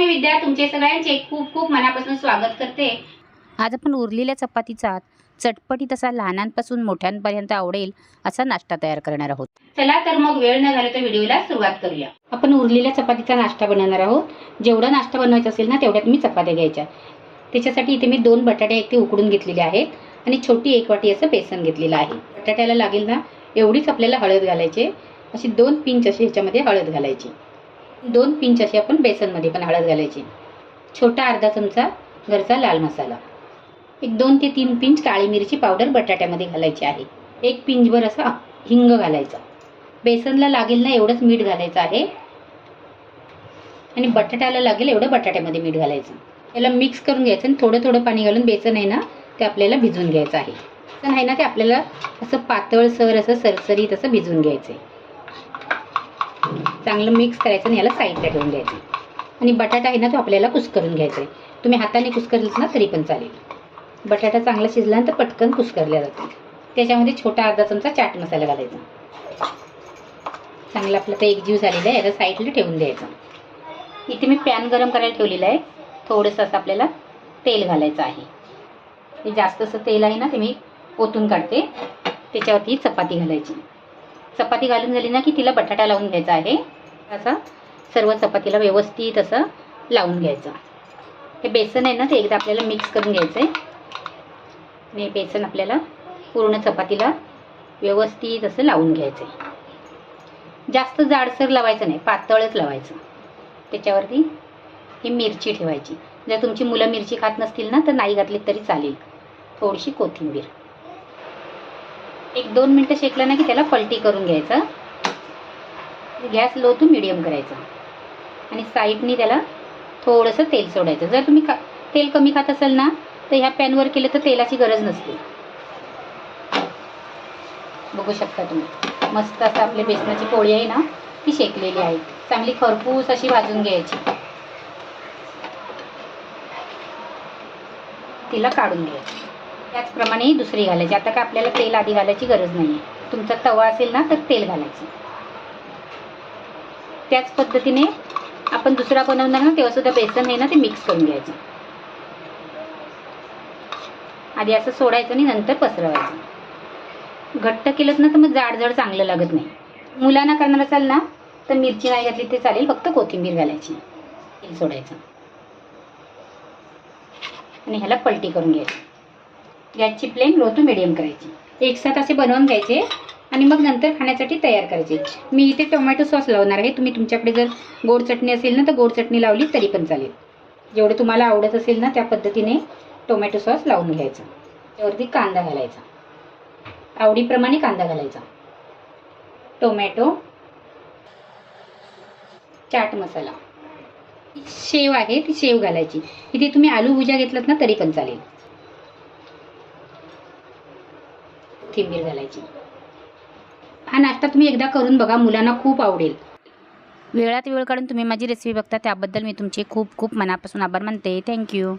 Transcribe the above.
मी विद्या तुमचे सगळ्यांचे खूप खूप मनापासून स्वागत करते. आज आपण उरलेल्या चपातीचा चटपटीत असा लहानांपासून मोठ्यांपर्यंत आवडेल असा नाश्ता तयार करणार आहोत. चला तर मग वेळ न घालवता व्हिडिओला सुरुवात करूया. आपण उरलेल्या चपातीचा नाश्ता बनवणार आहोत. जेवढा नाश्ता बनवायचा असेल ना तेवढ्यात मी चपात्या घ्यायच्या. त्याच्यासाठी इथे मी दोन बटाटे एक ते उकडून घेतलेले आहेत आणि छोटी एक वाटी असं बेसन घेतलेलं आहे. बटाट्याला लागेल ना एवढीच आपल्याला हळद घालायची अशी दोन पिंच अशी ह्याच्यामध्ये हळद घालायची दोन पिंच अशी आपण बेसनमध्ये पण हळद घालायची. छोटा अर्धा चमचा घरचा लाल मसाला. एक दोन ते तीन पिंच काळी मिरची पावडर बटाट्यामध्ये घालायची आहे. एक पिंचभर असा हिंग घालायचा. बेसनला लागेल ना एवढंच मीठ घालायचं आहे. आणि बटाट्याला लागेल एवढं बटाट्यामध्ये मीठ घालायचं. याला मिक्स करून घ्यायचं आणि थोडं थोडं पाणी घालून बेसन आहे ना ते आपल्याला भिजवून घ्यायचं आहे. बेसन आहे ना ते आपल्याला असं पातळसर असं सरसरीत असं भिजून घ्यायचं आहे चांगलं मिक्स करायचं आणि याला साईडला ठेवून द्यायचं. आणि बटाटा आहे ना तो आपल्याला कुस्करून घ्यायचा आहे तुम्ही हाताने कुस्करलंच ना तरी पण चालेल. बटाटा चांगला शिजल्यानंतर पटकन कुस्करल्या जातो त्याच्यामध्ये छोटा अर्धा चमचा चाट मसाला घालायचा. चांगला आपला तर एक जीव झालेला आहे याला साईडला ठेवून द्यायचं. इथे मी पॅन गरम करायला ठेवलेलं आहे. थोडंसं असं आपल्याला तेल घालायचं आहे. हे जास्त असं तेल आहे ना ते मी ओतून काढते. त्याच्यावरती चपाती घालायची. चपाती घालून झाली ना की तिला बटाटा लावून घ्यायचा आहे. असं सर्व चपातीला व्यवस्थित असं लावून घ्यायचं. हे बेसन आहे ना ते एकदा आपल्याला मिक्स करून घ्यायचं आहे आणि हे बेसन आपल्याला पूर्ण चपातीला व्यवस्थित असं लावून घ्यायचं आहे जास्त जाडसर लावायचं नाही पातळच लावायचं. त्याच्यावरती ही मिरची ठेवायची. जर तुमची मुलं मिरची खात नसतील ना तर नाही घातली तरी चालेल. थोडीशी कोथिंबीर. एक दोन मिनटं शेकलं ना की त्याला पलटी करून घ्यायचं. गॅस लो टू मिडियम करायचा. आणि साईडनी त्याला थोडंसं तेल सोडायचं. जर तुम्ही खा तेल कमी खात असाल ना तर ह्या पॅनवर केलं तर तेलाची गरज नसते. बघू शकता तुम्ही. मस्त असं आपली बेसनाची पोळी आहे ना ती शेकलेली आहे. चांगली खरपूस अशी भाजून घ्यायची. तिला काढून घ्यायची. त्याचप्रमाणे ही दुसरी घालायची. आता काय आपल्याला तेल आधी घालायची गरज नाही आहे तुमचा तवा असेल ना तर तेल घालायचं. त्याच पद्धतीने आपण दुसरा बनवणार ना तेव्हा सुद्धा बेसन आहे ना ते मिक्स करून घ्यायचं. आधी असं सोडायचं आणि नंतर पसरवायचं. घट्ट केलं ना तर मग जाड जाड चांगलं लागत नाही. मुलांना करणार असाल ना तर मिरची नाही घातली ते चालेल फक्त कोथिंबीर घालायची. तेल सोडायचं. आणि ह्याला पलटी करून घ्यायची. गॅसची फ्लेम लो टू मिडियम करायची. एक साथ असे बनवून घ्यायचे आणि मग नंतर खाण्यासाठी तयार करायचे. मी इथे टोमॅटो सॉस लावणार आहे. तुम्ही तुमच्याकडे जर गोड चटणी असेल ना तर गोड चटणी लावली तरी पण चालेल. जेवढं तुम्हाला आवडत असेल ना त्या पद्धतीने टोमॅटो सॉस लावून घ्यायचा. त्यावरती कांदा घालायचा. आवडीप्रमाणे कांदा घालायचा. टोमॅटो चाट मसाला. शेव आहे ती शेव घालायची. इथे तुम्ही आलू भुजा घेतलात ना तरी पण चालेल. कोथिंबीर घालायची. हा नाश्ता तुम्ही एकदा करून बघा मुलांना खूप आवडेल. वेळात वेळ काढून तुम्ही माझी रेसिपी बघता त्याबद्दल मी तुमचे खूप खूप मनापासून आभार मानते. थँक्यू